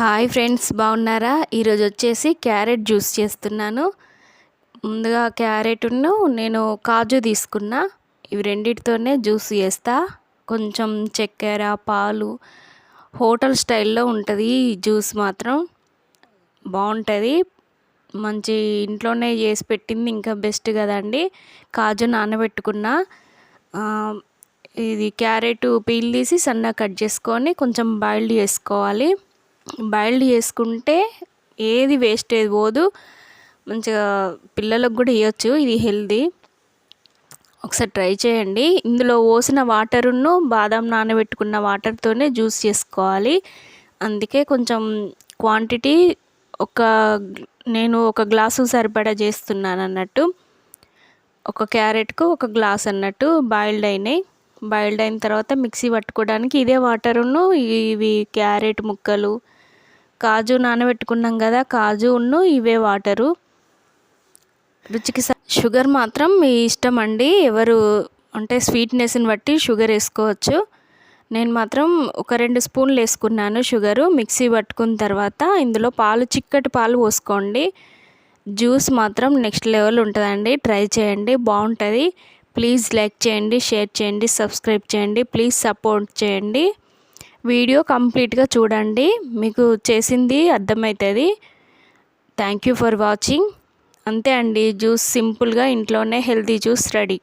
Hi friends బాగున్నారా? ఈరోజు వచ్చేసి క్యారెట్ జ్యూస్ చేస్తున్నాను. ముందుగా క్యారెట్ను నేను కాజు తీసుకున్నా. ఇవి రెండిటితోనే జ్యూస్ చేస్తా. కొంచెం చక్కెర పాలు హోటల్ స్టైల్లో ఉంటుంది ఈ జ్యూస్ మాత్రం. బాగుంటుంది. మంచి ఇంట్లోనే చేసి పెట్టింది ఇంకా బెస్ట్ కదండి. కాజు నానబెట్టుకున్నా. ఇది క్యారెట్ పీల్ తీసి సన్నగా కట్ చేసుకొని కొంచెం బాయిల్డ్ చేసుకోవాలి. బాయిల్డ్ చేసుకుంటే ఏది వేస్ట్ ఏది పోదు. మంచిగా పిల్లలకు కూడా ఇవ్వచ్చు ఇది హెల్దీ ఒకసారి ట్రై చేయండి. ఇందులో పోసిన వాటరును బాదం నానబెట్టుకున్న వాటర్తోనే జ్యూస్ చేసుకోవాలి. అందుకే కొంచెం క్వాంటిటీ ఒక నేను ఒక గ్లాసు సరిపడా చేస్తున్నాను అన్నట్టు. ఒక క్యారెట్కు ఒక గ్లాస్ అన్నట్టు బాయిల్డ్ అయినాయి. బాయిల్డ్ అయిన తర్వాత మిక్సీ పట్టుకోవడానికి ఇదే వాటరును ఇవి క్యారెట్ ముక్కలు కాజు నానబెట్టుకున్నాం కదా కాజును ఇవే వాటరు. రుచికి షుగర్ మాత్రం మీ ఇష్టం అండి. ఎవరు అంటే స్వీట్నెస్ని బట్టి షుగర్ వేసుకోవచ్చు. నేను మాత్రం ఒక రెండు స్పూన్లు వేసుకున్నాను షుగరు. మిక్సీ పట్టుకున్న తర్వాత ఇందులో పాలు చిక్కటి పాలు పోసుకోండి. జ్యూస్ మాత్రం నెక్స్ట్ లెవెల్ ఉంటుందండి. ట్రై చేయండి బాగుంటుంది. ప్లీజ్ లైక్ చేయండి షేర్ చేయండి సబ్స్క్రైబ్ చేయండి. ప్లీజ్ సపోర్ట్ చేయండి. వీడియో కంప్లీట్గా చూడండి. మీకు చేసింది అర్థమవుతుంది థ్యాంక్ యూ ఫర్ వాచింగ్ అంతే అండి. జ్యూస్ సింపుల్గా ఇంట్లోనే హెల్తీ జ్యూస్ రెడీ.